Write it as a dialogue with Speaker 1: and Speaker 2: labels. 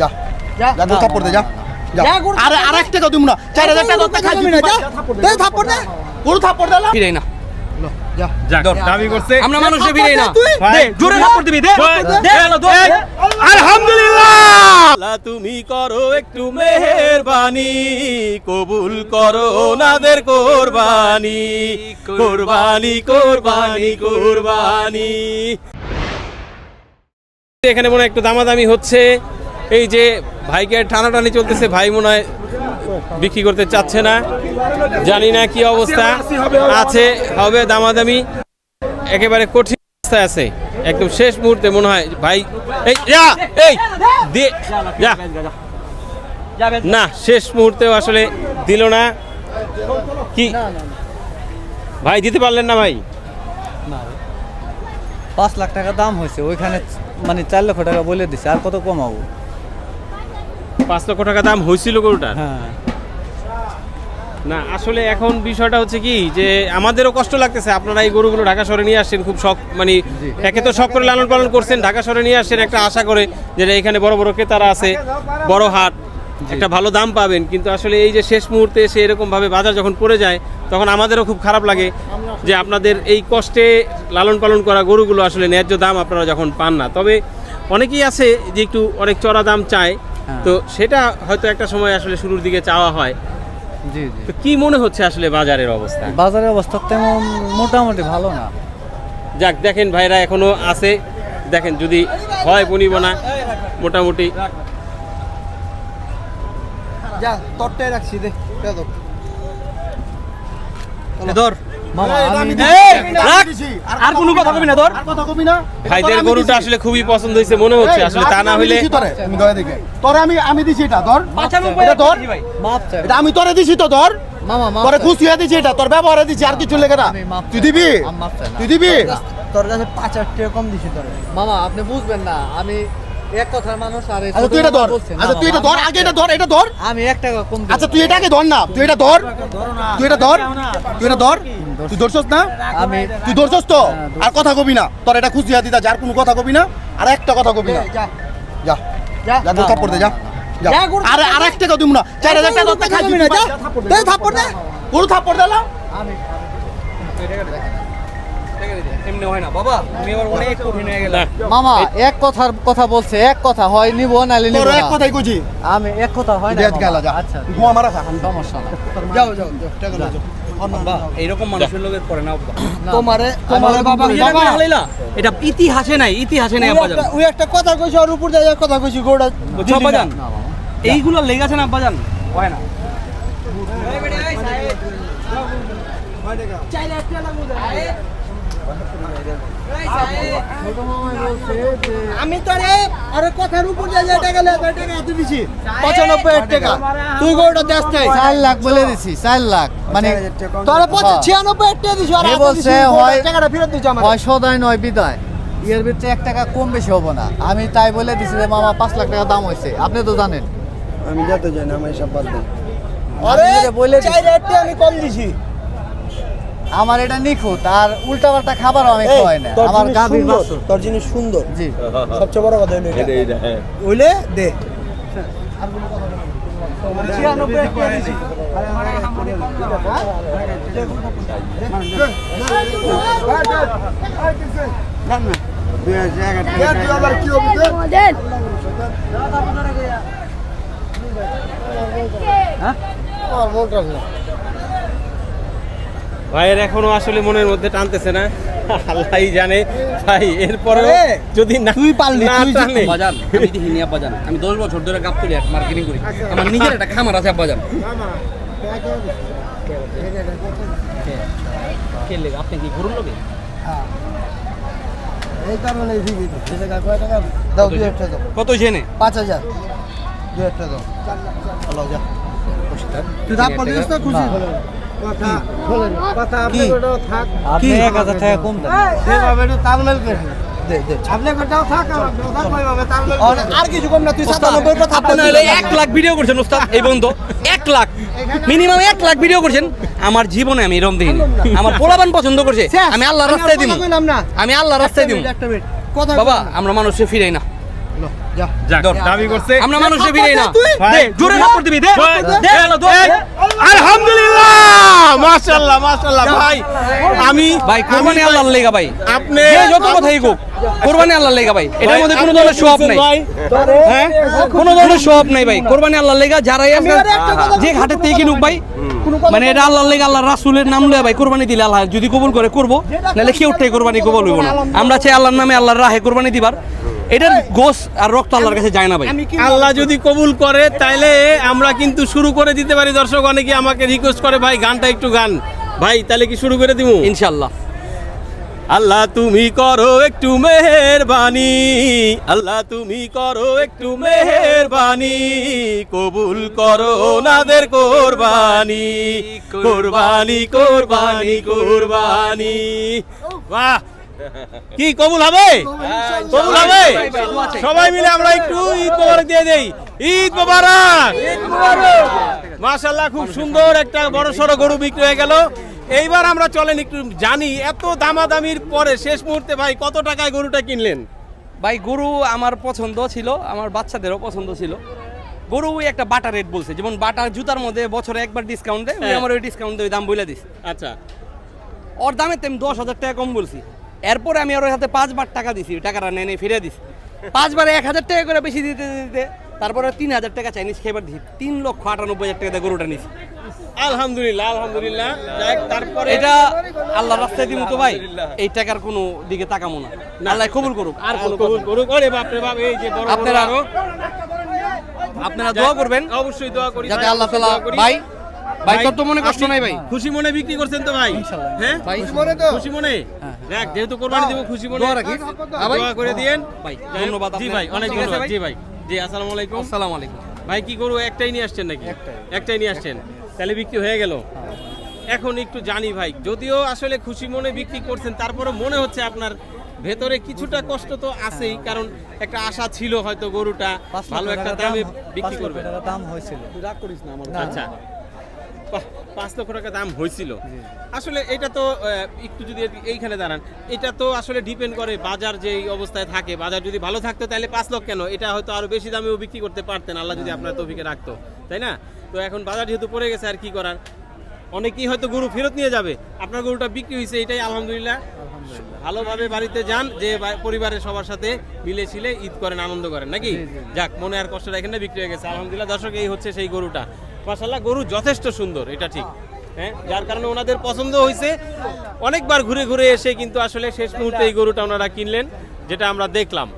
Speaker 1: যা।
Speaker 2: যা।
Speaker 1: যা থাপ্পড় দে যা। যা।
Speaker 2: যা, গরু
Speaker 1: আরে আর এক টাকা দিব না চার হাজার টাকা খাই দিবি না যা। দে থাপ্পড় দে। গরু থাপ্পড় দে
Speaker 3: ফিরাই না।
Speaker 1: যা।
Speaker 4: যাক দাবি করছে।
Speaker 3: আমরা মানুষে ফিরাই না। দে জোরে থাপ্পড় দিবি দে। দে
Speaker 4: আলহামদুলিল্লাহ। তুমি করো একটু মেহেরবানি কবুল করো ওনাদের কোরবানি। কোরবানি কোরবানি কোরবানি। এখানে মনে হয় একটু দামাদামি হচ্ছে। এই যে ভাইকে টানাটানি চলতেছে, ভাই মনে হয় বিক্রি করতে চাচ্ছে না। জানি না কি অবস্থা আছে, হবে দামাদামি। একেবারে কঠিন অবস্থায় আছে। একদম শেষ মুহূর্তে মনে হয় ভাই এই, যা, এই, দে, যা। না, শেষ মুহূর্তেও আসলে দিল না। কি? ভাই, দিতে পারলেন না ভাই?
Speaker 2: পাঁচ লাখ টাকা দাম হয়েছে, ওইখানে মানে চার লক্ষ টাকা বলে দিছে, আর কত কমাবো?
Speaker 4: পাঁচ লক্ষ টাকা দাম হয়েছিল গরুটার?
Speaker 2: হ্যাঁ।
Speaker 4: না আসলে এখন বিষয়টা হচ্ছে কি যে আমাদেরও কষ্ট লাগতেছে। আপনারা এই গরুগুলো ঢাকা শহরে নিয়ে আসছেন খুব শখ মানে একে তো শখ করে লালন পালন করছেন ঢাকা শহরে নিয়ে আসছেন একটা আশা করে যে এখানে বড় বড় ক্রেতারা আছে বড় হাট একটা ভালো দাম পাবেন। কিন্তু আসলে এই যে শেষ মুহূর্তে এসে এরকমভাবে বাজার যখন পড়ে যায় তখন আমাদেরও খুব খারাপ লাগে যে আপনাদের এই কষ্টে লালন পালন করা গরুগুলো আসলে ন্যায্য দাম আপনারা যখন পান না। তবে অনেকেই আছে যে একটু অনেক চড়া দাম চায়। তো সেটা হয়তো একটা সময় আসলে শুরুর দিকে চাওয়া হয়।
Speaker 2: জি জি।
Speaker 4: তো কি মনে হচ্ছে আসলে বাজারের অবস্থা?
Speaker 2: বাজারের অবস্থা তেমন মোটামুটি ভালো না।
Speaker 4: যাক দেখেন ভাইরা এখনও আছে। দেখেন যদি হয় বনিব না মোটামুটি।
Speaker 1: যা তোরটাই রাখছি দে।
Speaker 2: ধর।
Speaker 3: আর কোনো কথা কবি না তোর।
Speaker 1: কথা কবি না।
Speaker 4: ভাইদের গরুটা আসলে খুবই পছন্দ হয়েছে মনে হচ্ছে আসলে তা না হইলে
Speaker 1: আমি দয়া দেখে। তোরে আমি আমি দিছি এটা ধর। এটা এটা আমি তোরে দিছি তো ধর। তোরে খুশি হয়ে দিছি এটা তোর ব্যবহারে দিছি আর কিছু লেগে না। তুই দিবি?
Speaker 2: আমি মাপ চাই না।
Speaker 1: তুই দিবি?
Speaker 2: তোর কাছে পাঁচ টাকা কম দিছি তোরে। মামা আপনি বুঝবেন না আমি এক কথার মানুষ আর
Speaker 1: আচ্ছা তুই এটা
Speaker 2: ছোট
Speaker 1: ধর।
Speaker 2: না,
Speaker 1: আচ্ছা তুই এটা ধর আগে এটা ধর এটা ধর।
Speaker 2: আমি এক টাকা কম
Speaker 1: আচ্ছা তুই এটাকে ধর না তুই এটা ধর। তুই এটা ধর। তুই এটা ধর। তুই ধরছস না?
Speaker 2: আমি
Speaker 1: তুই ধরছস তো? আর কথা কবি না। তোর এটা হয়ে দিতা যার কোনো কথা কবি না। আর একটা কথা কবি না। যা। যা। যা। থাপ্পড় দে যা। যা। আরে আর এক টাকা দিব না। চার হাজার টাকা না। যা। দে থাপ্পড় দে। থাপ্পড় দে না
Speaker 3: এমনি হয় না। বাবা তুমি এবার অনেক কঠিন হয়ে গেলে
Speaker 2: মামা এক কথার কথা বলছে এক কথা হয় নিব নালে নিব
Speaker 1: এক
Speaker 2: না।
Speaker 1: কথাই কইছি।
Speaker 2: আমি এক কথা হয় না আচ্ছা
Speaker 1: ঘুমা মারা খা।
Speaker 2: সমস্যা না
Speaker 1: যাও যাও।
Speaker 3: এইরকম মানুষের লোকের করে না
Speaker 1: তোমারে তোমারে বাবা বাবা।
Speaker 3: এটা ইতিহাসে নাই ইতিহাসে নাই আব্বাজান।
Speaker 1: ওই একটা কথা কইছি আর উপর দিয়ে কথা কইছি গোড়া
Speaker 3: আব্বাজান? এইগুলো লেগেছে না আব্বাজান? হয় না।
Speaker 1: আমি তো রে আরে কথার উপর দিয়ে যে টাকা লে টাকা এত দিছি। 95 টাকা। তুই গোড়া দেশ নাই
Speaker 2: চার লাখ বলে দিছি চার লাখ। মানে
Speaker 1: তোরে
Speaker 2: হ্যাঁ।
Speaker 1: 96 টাকা দিছি আর
Speaker 2: বলছে হয়-
Speaker 1: টাকাটা ফেরত দিছি আমার
Speaker 2: হয় সদায় নয় বিদায়। এর ভিতরে এক টাকা কম বেশি হব না। আমি তাই বলে দিছি যে মামা পাঁচ লাখ টাকা দাম হয়েছে। আপনি তো জানেন।
Speaker 1: আমি যেতে যাই না আমি সব বাদ দিই
Speaker 2: আরে বলে
Speaker 1: রেটে আমি কম দিছি।
Speaker 2: আমার এটা নিখুঁত আর উল্টা পাল্টা খাবারও আমি খাওয়াই না। আমার গাভীর বাছুর।
Speaker 1: তোর জিনিস সুন্দর।
Speaker 2: জি।
Speaker 1: সবচেয়ে বড় কথা হলো এটা। ওইলে দে।
Speaker 5: মডেল
Speaker 4: ভাইয়ের এখনও আসলে মনের মধ্যে টানতেছে না। আল্লাহই জানে। ভাই এরপরে যদি না
Speaker 1: তুই পারলি,
Speaker 4: না
Speaker 1: তুই
Speaker 4: টানে।
Speaker 3: আব্বাজান আমি দেখিনি আব্বাজান আমি দশ বছর ধরে গাবতলি এক মার্কেটিং করি। আমার নিজের একটা খামার আছে আব্বাজান কে আপনি কি গরুর লোকে?
Speaker 1: এই কারণে কয় টাকা? দাও দুই একটা দাও।
Speaker 3: কত জেনে
Speaker 1: পাঁচ হাজার। দুই একটা দাও। হলো যা। তুই দাম পড়িস না। খুশি কথা কথা আপনি কোটাও থাক।
Speaker 2: আপনি এক হাজার টাকা কম দেন।
Speaker 1: সেভাবে একটু তালমেল করে দে দে। আপনি কোটাও থাক আমার থাক ভাবে তালমেল আর কিছু কম না তুই 97 টা
Speaker 3: আপনি হলে লাখ ভিডিও করছেন ওস্তাদ এই বন্ধ। এক লাখ। মিনিমাম এক লাখ ভিডিও করছেন। আমার জীবনে আমি এরকম দেখিনি। আমার পোলাবান পছন্দ করছে। আমি আল্লাহর রাস্তায় দিব। আমি আল্লাহর রাস্তায় দিব।
Speaker 1: কথা
Speaker 3: বাবা আমরা মানুষে ফিরাই না। আমরা মানুষে বিরাই না। জোরে দিবি দে। দে হলো দে
Speaker 4: এই, আলহামদুলিল্লাহ মাশাআল্লাহ মাশাআল্লাহ। ভাই আমি
Speaker 3: ভাই কোরবানি আল্লাহর লেগা ভাই।
Speaker 4: আপনি
Speaker 3: যে যত কথাই হোক কোরবানি আল্লাহর লেগা ভাই। এটার মধ্যে কোনো ধরনের শোভ নাই। হ্যাঁ? কোনো ধরনের শোভ নাই ভাই। কোরবানি আল্লাহর লেগা যারাই আছে যে ঘাটে থেকে কিনুক ভাই। মানে এটা আল্লাহর লেগা আল্লাহর রাসূলের নাম লয়ে ভাই কোরবানি দিলে আল্লাহ যদি কবুল করে করব। নাহলে কেউ উঠে কোরবানি কবুল হইব না। আমরা চাই আল্লাহর নামে আল্লাহর রাহে কোরবানি দিবার। এটার গোস আর রক্ত আল্লাহর কাছে যায় না ভাই।
Speaker 4: আল্লাহ যদি কবুল করে তাইলে আমরা কিন্তু শুরু করে দিতে পারি। দর্শক অনেকে আমাকে রিকোয়েস্ট করে ভাই গানটা একটু গান। ভাই তাহলে কি শুরু করে দিমু?
Speaker 3: ইনশাআল্লাহ।
Speaker 4: আল্লাহ তুমি করো একটু মেহেরবানি আল্লাহ তুমি করো একটু মেহেরবানি কবুল করো ওনাদের কোরবানি কোরবানি কোরবানি কোরবানি। বাহ! কি কবুল হবে? কবুল হবে। সবাই মিলে আমরা একটু ঈদ মোবারক দিয়ে দেই। ঈদ মোবারক! মাশাল্লাহ খুব সুন্দর একটা বড় সড়ো গরু বিক্রি হয়ে গেল। এইবার আমরা চলেন একটু জানি এত দামাদামির পরে শেষ মুহূর্তে ভাই কত টাকায় গরুটা কিনলেন?
Speaker 3: ভাই গরু আমার পছন্দ ছিল আমার বাচ্চাদেরও পছন্দ ছিল। গরু ওই একটা বাটা রেট বলছে যেমন বাটা জুতার মধ্যে বছরে একবার ডিসকাউন্ট দেয়
Speaker 4: হ্যাঁ।
Speaker 3: আমার ওই ডিসকাউন্ট দিয়ে দাম বলে দিস
Speaker 4: আচ্ছা।
Speaker 3: ওর দামে তেম দশ হাজার টাকা কম বলছি। এরপরে আমি ওর হাতে পাঁচবার টাকা দিছি টাকাটা নেই নেই ফিরে দিছি। পাঁচবারে এক হাজার টাকা করে বেশি দিতে দিতে তারপরে তিন হাজার টাকা চাইনিজ খেবার দিছি তিন লক্ষ আটানব্বই হাজার টাকা দিয়ে গরুটা নিছি।
Speaker 4: আলহামদুলিল্লাহ আলহামদুলিল্লাহ। তারপরে
Speaker 3: এটা আল্লাহ রাস্তায় দিব তো ভাই এই টাকার কোনো দিকে তাকামো না। আল্লাহ কবুল করুক আর
Speaker 4: কবুল করুক। ওরে বাপ রে বাপ এই যে
Speaker 3: আপনারা আপনারা দোয়া করবেন।
Speaker 4: অবশ্যই দোয়া করি
Speaker 3: যাতে আল্লাহ
Speaker 4: করি।
Speaker 3: ভাই ভাই মনে কষ্ট নাই ভাই।
Speaker 4: খুশি মনে বিক্রি করছেন তো ভাই। হ্যাঁ? খুশি মনে দেখ যেহেতু কোরবানি দেব খুশি মনে।
Speaker 3: দোয়া। হ্যাঁ
Speaker 4: করে দিয়েন।
Speaker 3: ভাই ধন্যবাদ
Speaker 4: জি ভাই অনেক ধন্যবাদ। জি ভাই জি আসসালামু আলাইকুম।
Speaker 3: আসসালামু আলাইকুম।
Speaker 4: ভাই কি গরু? একটাই নিয়ে আসছেন নাকি? একটাই। নিয়ে আসছেন। তাহলে বিক্রি হয়ে গেল। এখন একটু জানি ভাই যদিও আসলে খুশি মনে বিক্রি করছেন তারপরে মনে হচ্ছে আপনার ভেতরে কিছুটা কষ্ট তো আছেই কারণ একটা আশা ছিল হয়তো গরুটা ভালো একটা দামে বিক্রি করবে।
Speaker 2: দাম হয়েছিল।
Speaker 4: আচ্ছা। বাহ, পাঁচ লক্ষ টাকা দাম হয়েছিল। আসলে এটা তো একটু যদি এইখানে দাঁড়ান এটা তো আসলে ডিপেন্ড করে বাজার যে অবস্থায় থাকে। বাজার যদি ভালো থাকতো তাহলে পাঁচ লক্ষ কেন? এটা হয়তো আরও বেশি দামেও বিক্রি করতে পারতেন আল্লাহ যদি আপনার তৌফিকে রাখতো তাই না? তো এখন বাজার যেহেতু পড়ে গেছে আর কি করার? অনেকেই হয়তো গরু ফেরত নিয়ে যাবে। আপনার গরুটা বিক্রি হয়েছে এটাই আলহামদুলিল্লাহ। ভালোভাবে বাড়িতে যান যে পরিবারের সবার সাথে মিলে ছিলে ঈদ করেন আনন্দ করেন নাকি? যাক মনে আর কষ্ট রাখেন না বিক্রি হয়ে গেছে। আলহামদুলিল্লাহ দর্শক এই হচ্ছে সেই গরুটা। মাসাল্লাহ গরু যথেষ্ট সুন্দর, এটা ঠিক। হ্যাঁ যার কারণে ওনাদের পছন্দ হয়েছে অনেকবার ঘুরে ঘুরে এসে কিন্তু আসলে শেষ মুহূর্তে এই গরুটা ওনারা কিনলেন, যেটা আমরা দেখলাম।